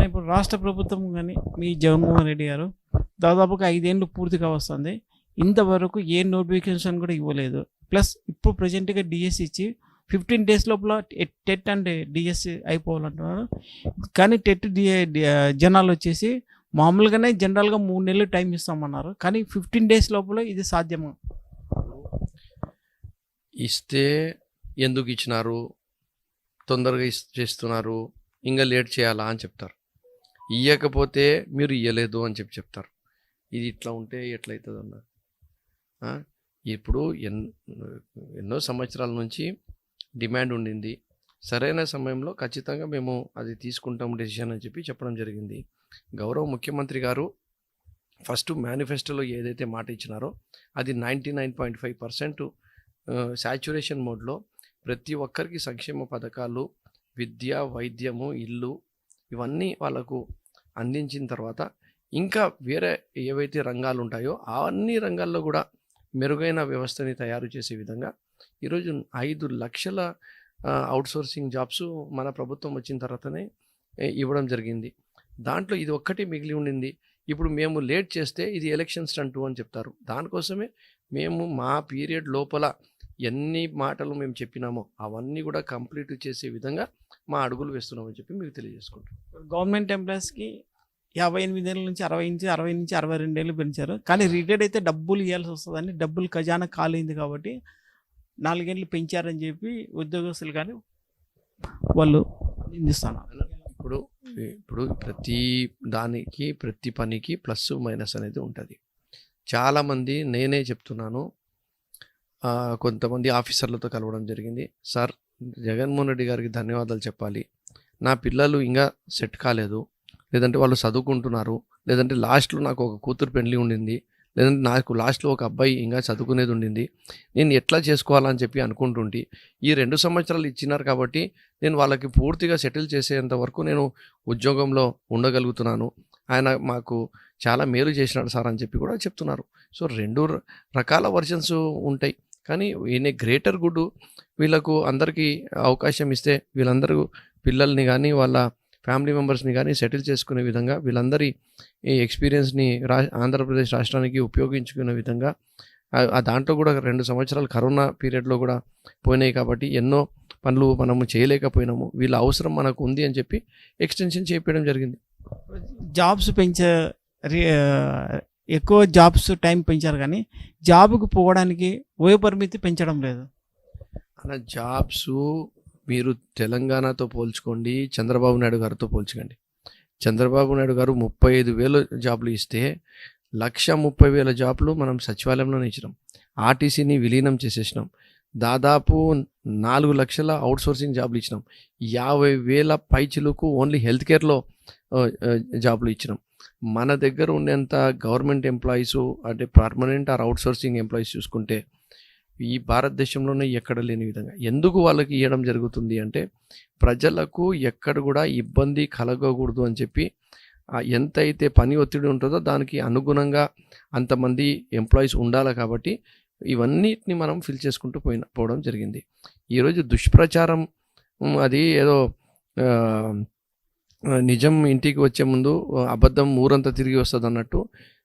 ఇప్పుడు రాష్ట్ర ప్రభుత్వం కానీ మీ జగన్మోహన్ రెడ్డి గారు దాదాపుగా ఐదేళ్ళు పూర్తిగా వస్తుంది ఇంతవరకు ఏ నోటిఫికేషన్ కూడా ఇవ్వలేదు. ప్లస్ ఇప్పుడు ప్రజెంట్గా డిఎస్ ఇచ్చి ఫిఫ్టీన్ డేస్ లోపల టెట్- అండ్ డిఎస్ అయిపోవాలంటున్నారు. కానీ టెట్ డిఏ జనాలు వచ్చేసి మామూలుగానే జనరల్గా మూడు నెలలు టైం ఇస్తామన్నారు. కానీ ఫిఫ్టీన్ డేస్ లోపల ఇది సాధ్యమా? ఇస్తే ఎందుకు ఇచ్చినారు? తొందరగా ఇస్ చేస్తున్నారు. ఇంకా లేట్ చేయాలా అని చెప్తారు. ఇయ్యకపోతే మీరు ఇయ్యలేదు అని చెప్పి చెప్తారు. ఇది ఇట్లా ఉంటే ఎట్లయితుంది అన్న ఇప్పుడు ఎన్ ఎన్నో సంవత్సరాల నుంచి డిమాండ్ ఉండింది. సరైన సమయంలో ఖచ్చితంగా మేము అది తీసుకుంటాం డెసిషన్ అని చెప్పి చెప్పడం జరిగింది. గౌరవ ముఖ్యమంత్రి గారు ఫస్ట్ మేనిఫెస్టోలో ఏదైతే మాట ఇచ్చినారో అది ninety nine point five percent saturation మోడ్లో ప్రతి ఒక్కరికి సంక్షేమ పథకాలు విద్య వైద్యము ఇల్లు ఇవన్నీ వాళ్ళకు అందించిన తర్వాత ఇంకా వేరే ఏవైతే రంగాలు ఉంటాయో అన్ని రంగాల్లో కూడా మెరుగైన వ్యవస్థని తయారు చేసే విధంగా ఈరోజు ఐదు లక్షల అవుట్సోర్సింగ్ జాబ్స్ మన ప్రభుత్వం వచ్చిన తర్వాతనే ఇవ్వడం జరిగింది. దాంట్లో ఇది ఒక్కటి మిగిలి ఉండింది. ఇప్పుడు మేము లేట్ చేస్తే ఇది ఎలక్షన్ స్టంటు అని చెప్తారు. దానికోసమే మేము మా పీరియడ్ లోపల ఎన్ని మాటలు మేము చెప్పినామో అవన్నీ కూడా కంప్లీట్ చేసే విధంగా మా అడుగులు వేస్తున్నామని చెప్పి మీకు తెలియజేసుకుంటాం గవర్నమెంట్ ఎంప్లాయీస్కి యాభై ఎనిమిది ఏళ్ళ నుంచి అరవై నుంచి అరవై నుంచి అరవై రెండు ఏళ్ళు పెంచారు. కానీ రిటైర్డ్ అయితే డబ్బులు ఇవ్వాల్సి వస్తుందని డబ్బులు ఖజానా కాలింది కాబట్టి నాలుగేళ్ళు పెంచారని చెప్పి ఉద్యోగస్తులు కానీ వాళ్ళు నిందిస్తున్నారు ఇప్పుడు ఇప్పుడు ప్రతి దానికి ప్రతి పనికి ప్లస్ మైనస్ అనేది ఉంటుంది. చాలామంది నేనే చెప్తున్నాను. కొంతమంది ఆఫీసర్లతో కలవడం జరిగింది. సార్ జగన్మోహన్ రెడ్డి గారికి ధన్యవాదాలు చెప్పాలి. నా పిల్లలు ఇంకా సెట్ కాలేదు. లేదంటే వాళ్ళు చదువుకుంటున్నారు లేదంటే లాస్ట్లో నాకు ఒక కూతురు పెళ్ళి ఉండింది లేదంటే నాకు లాస్ట్లో ఒక అబ్బాయి ఇంకా చదువుకునేది ఉండింది నేను ఎట్లా చేసుకోవాలని చెప్పి అనుకుంటుంటే. ఈ రెండు సంవత్సరాలు ఇచ్చినారు కాబట్టి నేను వాళ్ళకి పూర్తిగా సెటిల్ చేసేంత వరకు నేను ఉద్యోగంలో ఉండగలుగుతున్నాను. ఆయన మాకు చాలా మేలు చేసినాడు సార్ అని చెప్పి కూడా చెప్తున్నారు. సో రెండు రకాల వర్షన్స్ ఉంటాయి. కానీ ఈయన గ్రేటర్ గుడ్ వీళ్ళకు అందరికీ అవకాశం ఇస్తే వీళ్ళందరూ పిల్లల్ని కానీ వాళ్ళ ఫ్యామిలీ మెంబర్స్ని కానీ సెటిల్ చేసుకునే విధంగా వీళ్ళందరి ఈ ఎక్స్పీరియన్స్ని రా ఆంధ్రప్రదేశ్ రాష్ట్రానికి ఉపయోగించుకునే విధంగా ఆ- దాంట్లో కూడా రెండు సంవత్సరాలు కరోనా పీరియడ్లో కూడా పోయినాయి కాబట్టి ఎన్నో పనులు మనము చేయలేకపోయినాము. వీళ్ళ అవసరం మనకు ఉంది అని చెప్పి ఎక్స్టెన్షన్ చేపించడం జరిగింది. జాబ్స్ పెంచే ఎక్కువ జాబ్స్ టైం పెంచారు కానీ జాబ్కి పోవడానికి వయ పరిమితి పెంచడం లేదు. అన్న జాబ్స్ మీరు తెలంగాణతో పోల్చుకోండి చంద్రబాబు నాయుడు గారితో పోల్చుకోండి. చంద్రబాబు నాయుడు గారు ముప్పై ఐదు వేల జాబ్లు ఇస్తే లక్ష ముప్పై వేల జాబ్లు మనం సచివాలయంలోనే ఇచ్చినాం. ఆర్టీసీని విలీనం చేసేసినాం. దాదాపు నాలుగు లక్షల అవుట్సోర్సింగ్ జాబ్లు ఇచ్చినాం. యాభై వేల పైచిలకు ఓన్లీ హెల్త్ కేర్లో జాబ్లు ఇచ్చినాం. మన దగ్గర ఉండేంత గవర్నమెంట్ ఎంప్లాయీస్ అంటే పర్మనెంట్ ఆర్ అవుట్సోర్సింగ్ ఎంప్లాయీస్ చూసుకుంటే ఈ భారతదేశంలోనే ఎక్కడ లేని విధంగా. ఎందుకు వాళ్ళకి ఇవ్వడం జరుగుతుంది అంటే ప్రజలకు ఎక్కడ కూడా ఇబ్బంది కలగకూడదు అని చెప్పి ఎంత ఎంతైతే పని ఒత్తిడి ఉంటుందో దానికి అనుగుణంగా అంతమంది ఎంప్లాయీస్ ఉండాలి కాబట్టి ఇవన్నిటిని మనం ఫిల్ చేసుకుంటూ పోయిన పోవడం జరిగింది. ఈరోజు దుష్ప్రచారం అది ఏదో నిజం ఇంటికి వచ్చే ముందు అబద్ధం ఊరంతా తిరిగి వస్తుంది అన్నట్టు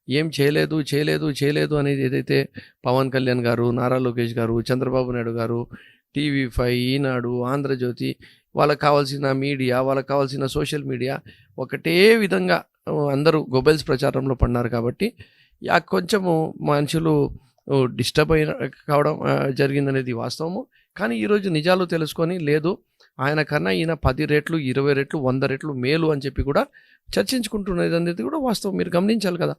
ఏం చేయలేదు చేయలేదు చేయలేదు అనేది ఏదైతే పవన్ కళ్యాణ్ గారు నారా లోకేష్ గారు చంద్రబాబు నాయుడు గారు టీవీ ఫైవ్ ఈనాడు ఆంధ్రజ్యోతి వాళ్ళకి కావాల్సిన మీడియా వాళ్ళకి కావాల్సిన సోషల్ మీడియా ఒకటే విధంగా అందరూ గొబెల్స్ ప్రచారంలో పడినారు కాబట్టి యా కొంచెము మనుషులు డిస్టర్బ్ అయిన కావడం జరిగిందనేది వాస్తవము. కానీ ఈరోజు నిజాలు తెలుసుకొని లేదు ఆయన కన్నా ఈయన పది రెట్లు ఇరవై రెట్లు వంద రెట్లు మేలు అని చెప్పి కూడా చర్చించుకుంటున్నది అనేది కూడా వాస్తవం. మీరు గమనించాలి కదా.